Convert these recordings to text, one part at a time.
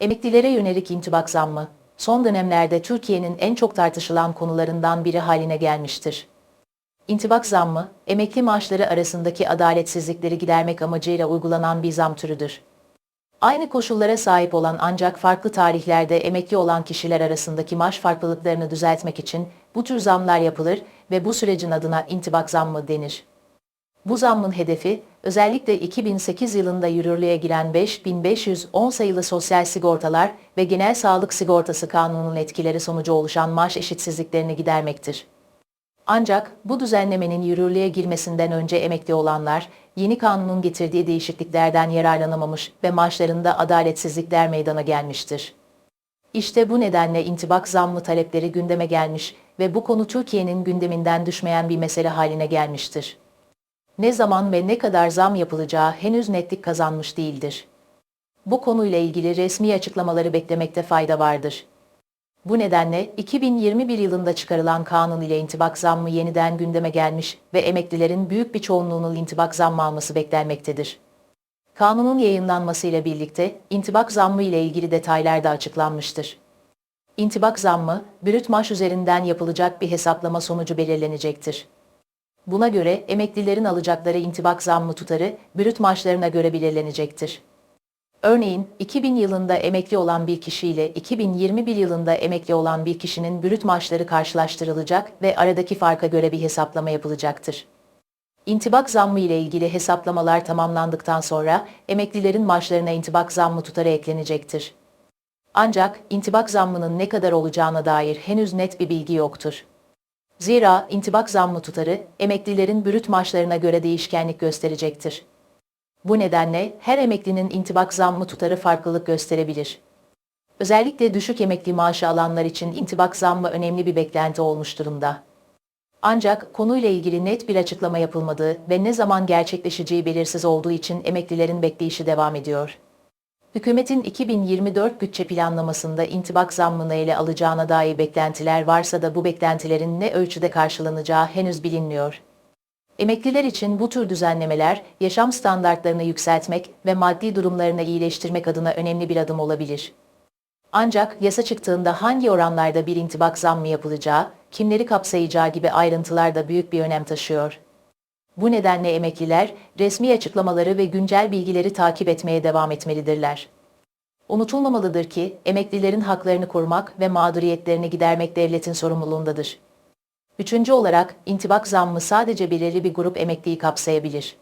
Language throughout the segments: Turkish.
Emeklilere yönelik intibak zammı, son dönemlerde Türkiye'nin en çok tartışılan konularından biri haline gelmiştir. İntibak zammı, emekli maaşları arasındaki adaletsizlikleri gidermek amacıyla uygulanan bir zam türüdür. Aynı koşullara sahip olan ancak farklı tarihlerde emekli olan kişiler arasındaki maaş farklılıklarını düzeltmek için bu tür zamlar yapılır ve bu sürecin adına intibak zammı denir. Bu zammın hedefi, özellikle 2008 yılında yürürlüğe giren 5510 sayılı sosyal sigortalar ve genel sağlık sigortası kanununun etkileri sonucu oluşan maaş eşitsizliklerini gidermektir. Ancak bu düzenlemenin yürürlüğe girmesinden önce emekli olanlar, yeni kanunun getirdiği değişikliklerden yararlanamamış ve maaşlarında adaletsizlikler meydana gelmiştir. İşte bu nedenle intibak zammı talepleri gündeme gelmiş ve bu konu Türkiye'nin gündeminden düşmeyen bir mesele haline gelmiştir. Ne zaman ve ne kadar zam yapılacağı henüz netlik kazanmış değildir. Bu konuyla ilgili resmi açıklamaları beklemekte fayda vardır. Bu nedenle 2021 yılında çıkarılan kanun ile intibak zammı yeniden gündeme gelmiş ve emeklilerin büyük bir çoğunluğunun intibak zammı alması beklenmektedir. Kanunun yayınlanmasıyla birlikte intibak zammı ile ilgili detaylar da açıklanmıştır. İntibak zammı, brüt maaş üzerinden yapılacak bir hesaplama sonucu belirlenecektir. Buna göre emeklilerin alacakları intibak zammı tutarı brüt maaşlarına göre belirlenecektir. Örneğin 2000 yılında emekli olan bir kişiyle 2021 yılında emekli olan bir kişinin brüt maaşları karşılaştırılacak ve aradaki farka göre bir hesaplama yapılacaktır. İntibak zammı ile ilgili hesaplamalar tamamlandıktan sonra emeklilerin maaşlarına intibak zammı tutarı eklenecektir. Ancak intibak zammının ne kadar olacağına dair henüz net bir bilgi yoktur. Zira intibak zammı tutarı emeklilerin brüt maaşlarına göre değişkenlik gösterecektir. Bu nedenle her emeklinin intibak zammı tutarı farklılık gösterebilir. Özellikle düşük emekli maaşı alanlar için intibak zammı önemli bir beklenti olmuş durumda. Ancak konuyla ilgili net bir açıklama yapılmadığı ve ne zaman gerçekleşeceği belirsiz olduğu için emeklilerin bekleyişi devam ediyor. Hükümetin 2024 bütçe planlamasında intibak zammını ele alacağına dair beklentiler varsa da bu beklentilerin ne ölçüde karşılanacağı henüz bilinmiyor. Emekliler için bu tür düzenlemeler, yaşam standartlarını yükseltmek ve maddi durumlarını iyileştirmek adına önemli bir adım olabilir. Ancak yasa çıktığında hangi oranlarda bir intibak zammı yapılacağı, kimleri kapsayacağı gibi ayrıntılar da büyük bir önem taşıyor. Bu nedenle emekliler, resmi açıklamaları ve güncel bilgileri takip etmeye devam etmelidirler. Unutulmamalıdır ki, emeklilerin haklarını korumak ve mağduriyetlerini gidermek devletin sorumluluğundadır. Üçüncü olarak, intibak zammı sadece belirli bir grup emekliyi kapsayabilir.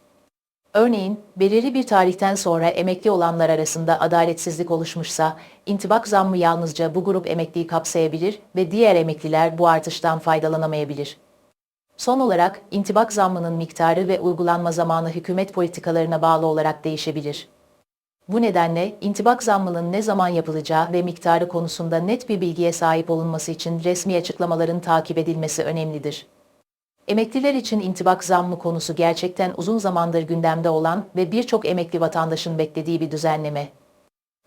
Örneğin, belirli bir tarihten sonra emekli olanlar arasında adaletsizlik oluşmuşsa, intibak zammı yalnızca bu grup emekliyi kapsayabilir ve diğer emekliler bu artıştan faydalanamayabilir. Son olarak, intibak zammının miktarı ve uygulanma zamanı hükümet politikalarına bağlı olarak değişebilir. Bu nedenle intibak zammının ne zaman yapılacağı ve miktarı konusunda net bir bilgiye sahip olunması için resmi açıklamaların takip edilmesi önemlidir. Emekliler için intibak zammı konusu gerçekten uzun zamandır gündemde olan ve birçok emekli vatandaşın beklediği bir düzenleme.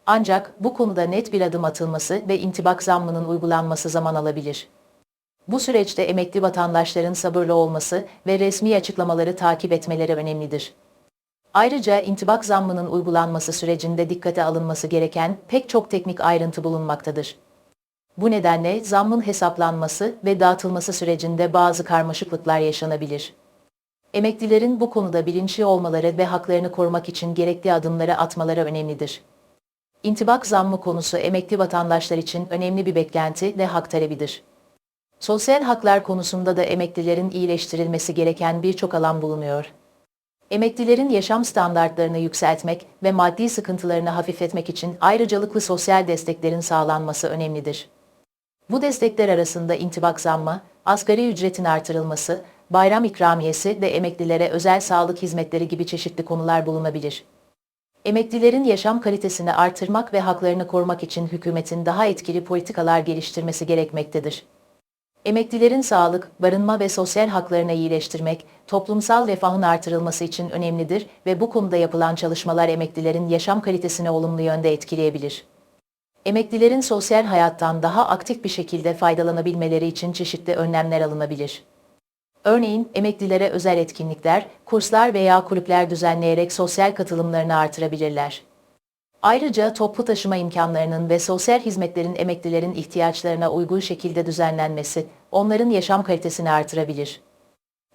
Ancak bu konuda net bir adım atılması ve intibak zammının uygulanması zaman alabilir. Bu süreçte emekli vatandaşların sabırlı olması ve resmi açıklamaları takip etmeleri önemlidir. Ayrıca intibak zammının uygulanması sürecinde dikkate alınması gereken pek çok teknik ayrıntı bulunmaktadır. Bu nedenle zammın hesaplanması ve dağıtılması sürecinde bazı karmaşıklıklar yaşanabilir. Emeklilerin bu konuda bilinçli olmaları ve haklarını korumak için gerekli adımları atmaları önemlidir. İntibak zammı konusu emekli vatandaşlar için önemli bir beklenti ve hak talebidir. Sosyal haklar konusunda da emeklilerin iyileştirilmesi gereken birçok alan bulunuyor. Emeklilerin yaşam standartlarını yükseltmek ve maddi sıkıntılarını hafifletmek için ayrıcalıklı sosyal desteklerin sağlanması önemlidir. Bu destekler arasında intibak zammı, asgari ücretin artırılması, bayram ikramiyesi ve emeklilere özel sağlık hizmetleri gibi çeşitli konular bulunabilir. Emeklilerin yaşam kalitesini artırmak ve haklarını korumak için hükümetin daha etkili politikalar geliştirmesi gerekmektedir. Emeklilerin sağlık, barınma ve sosyal haklarını iyileştirmek, toplumsal refahın artırılması için önemlidir ve bu konuda yapılan çalışmalar emeklilerin yaşam kalitesini olumlu yönde etkileyebilir. Emeklilerin sosyal hayattan daha aktif bir şekilde faydalanabilmeleri için çeşitli önlemler alınabilir. Örneğin emeklilere özel etkinlikler, kurslar veya kulüpler düzenleyerek sosyal katılımlarını artırabilirler. Ayrıca toplu taşıma imkanlarının ve sosyal hizmetlerin emeklilerin ihtiyaçlarına uygun şekilde düzenlenmesi, onların yaşam kalitesini artırabilir.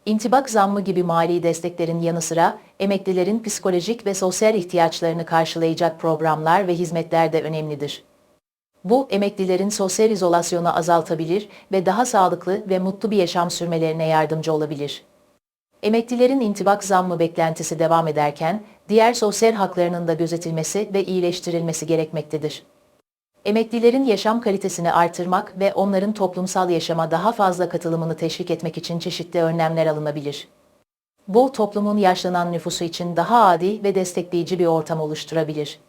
İntibak zammı gibi mali desteklerin yanı sıra emeklilerin psikolojik ve sosyal ihtiyaçlarını karşılayacak programlar ve hizmetler de önemlidir. Bu emeklilerin sosyal izolasyonu azaltabilir ve daha sağlıklı ve mutlu bir yaşam sürmelerine yardımcı olabilir. Emeklilerin intibak zammı beklentisi devam ederken diğer sosyal haklarının da gözetilmesi ve iyileştirilmesi gerekmektedir. Emeklilerin yaşam kalitesini artırmak ve onların toplumsal yaşama daha fazla katılımını teşvik etmek için çeşitli önlemler alınabilir. Bu toplumun yaşlanan nüfusu için daha adil ve destekleyici bir ortam oluşturabilir.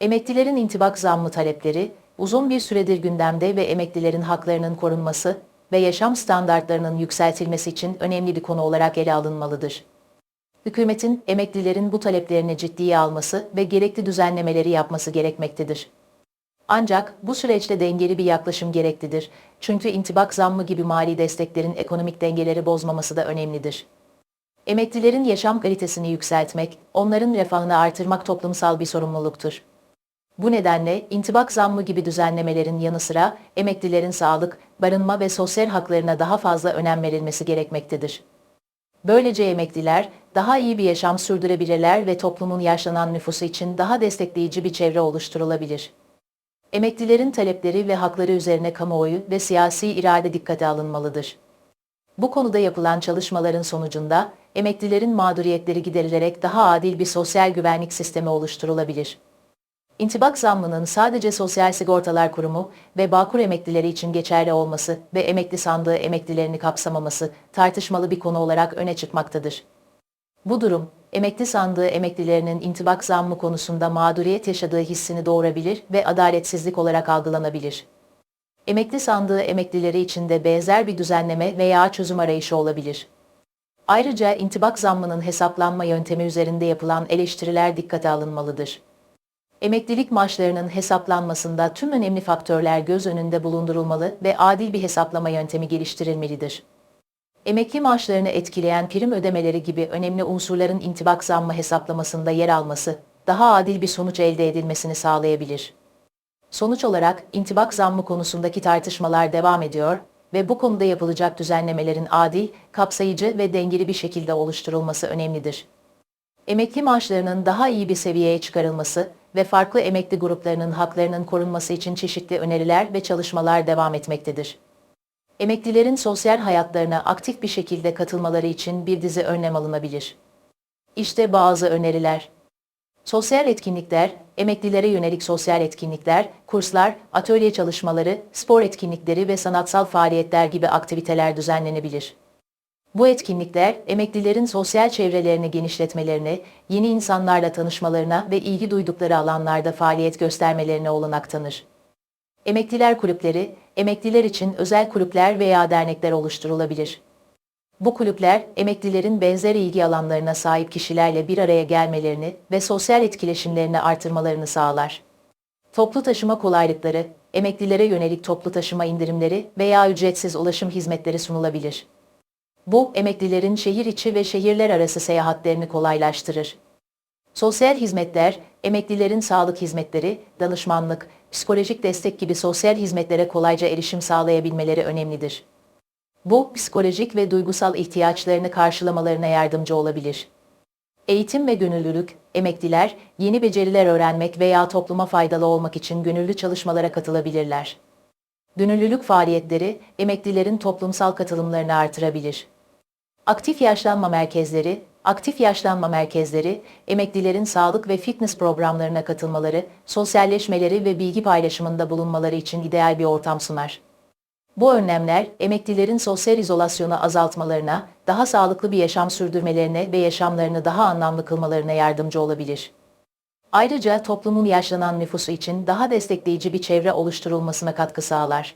Emeklilerin intibak zammı talepleri, uzun bir süredir gündemde ve emeklilerin haklarının korunması ve yaşam standartlarının yükseltilmesi için önemli bir konu olarak ele alınmalıdır. Hükümetin emeklilerin bu taleplerini ciddiye alması ve gerekli düzenlemeleri yapması gerekmektedir. Ancak bu süreçte dengeli bir yaklaşım gereklidir. Çünkü intibak zammı gibi mali desteklerin ekonomik dengeleri bozmaması da önemlidir. Emeklilerin yaşam kalitesini yükseltmek, onların refahını artırmak toplumsal bir sorumluluktur. Bu nedenle intibak zammı gibi düzenlemelerin yanı sıra emeklilerin sağlık, barınma ve sosyal haklarına daha fazla önem verilmesi gerekmektedir. Böylece emekliler daha iyi bir yaşam sürdürebilirler ve toplumun yaşlanan nüfusu için daha destekleyici bir çevre oluşturulabilir. Emeklilerin talepleri ve hakları üzerine kamuoyu ve siyasi irade dikkate alınmalıdır. Bu konuda yapılan çalışmaların sonucunda emeklilerin mağduriyetleri giderilerek daha adil bir sosyal güvenlik sistemi oluşturulabilir. İntibak zammının sadece Sosyal Sigortalar Kurumu ve Bağkur emeklileri için geçerli olması ve emekli sandığı emeklilerini kapsamaması tartışmalı bir konu olarak öne çıkmaktadır. Bu durum, emekli sandığı emeklilerinin intibak zammı konusunda mağduriyet yaşadığı hissini doğurabilir ve adaletsizlik olarak algılanabilir. Emekli sandığı emeklileri için de benzer bir düzenleme veya çözüm arayışı olabilir. Ayrıca intibak zammının hesaplanma yöntemi üzerinde yapılan eleştiriler dikkate alınmalıdır. Emeklilik maaşlarının hesaplanmasında tüm önemli faktörler göz önünde bulundurulmalı ve adil bir hesaplama yöntemi geliştirilmelidir. Emekli maaşlarını etkileyen prim ödemeleri gibi önemli unsurların intibak zammı hesaplamasında yer alması, daha adil bir sonuç elde edilmesini sağlayabilir. Sonuç olarak intibak zammı konusundaki tartışmalar devam ediyor ve bu konuda yapılacak düzenlemelerin adil, kapsayıcı ve dengeli bir şekilde oluşturulması önemlidir. Emekli maaşlarının daha iyi bir seviyeye çıkarılması ve farklı emekli gruplarının haklarının korunması için çeşitli öneriler ve çalışmalar devam etmektedir. Emeklilerin sosyal hayatlarına aktif bir şekilde katılmaları için bir dizi önlem alınabilir. İşte bazı öneriler. Sosyal etkinlikler, emeklilere yönelik sosyal etkinlikler, kurslar, atölye çalışmaları, spor etkinlikleri ve sanatsal faaliyetler gibi aktiviteler düzenlenebilir. Bu etkinlikler, emeklilerin sosyal çevrelerini genişletmelerine, yeni insanlarla tanışmalarına ve ilgi duydukları alanlarda faaliyet göstermelerine olanak tanır. Emekliler kulüpleri, emekliler için özel kulüpler veya dernekler oluşturulabilir. Bu kulüpler, emeklilerin benzer ilgi alanlarına sahip kişilerle bir araya gelmelerini ve sosyal etkileşimlerini artırmalarını sağlar. Toplu taşıma kolaylıkları, emeklilere yönelik toplu taşıma indirimleri veya ücretsiz ulaşım hizmetleri sunulabilir. Bu, emeklilerin şehir içi ve şehirler arası seyahatlerini kolaylaştırır. Sosyal hizmetler, emeklilerin sağlık hizmetleri, danışmanlık, psikolojik destek gibi sosyal hizmetlere kolayca erişim sağlayabilmeleri önemlidir. Bu, psikolojik ve duygusal ihtiyaçlarını karşılamalarına yardımcı olabilir. Eğitim ve gönüllülük, emekliler, yeni beceriler öğrenmek veya topluma faydalı olmak için gönüllü çalışmalara katılabilirler. Gönüllülük faaliyetleri, emeklilerin toplumsal katılımlarını artırabilir. Aktif yaşlanma merkezleri, aktif yaşlanma merkezleri, emeklilerin sağlık ve fitness programlarına katılmaları, sosyalleşmeleri ve bilgi paylaşımında bulunmaları için ideal bir ortam sunar. Bu önlemler, emeklilerin sosyal izolasyonu azaltmalarına, daha sağlıklı bir yaşam sürdürmelerine ve yaşamlarını daha anlamlı kılmalarına yardımcı olabilir. Ayrıca toplumun yaşlanan nüfusu için daha destekleyici bir çevre oluşturulmasına katkı sağlar.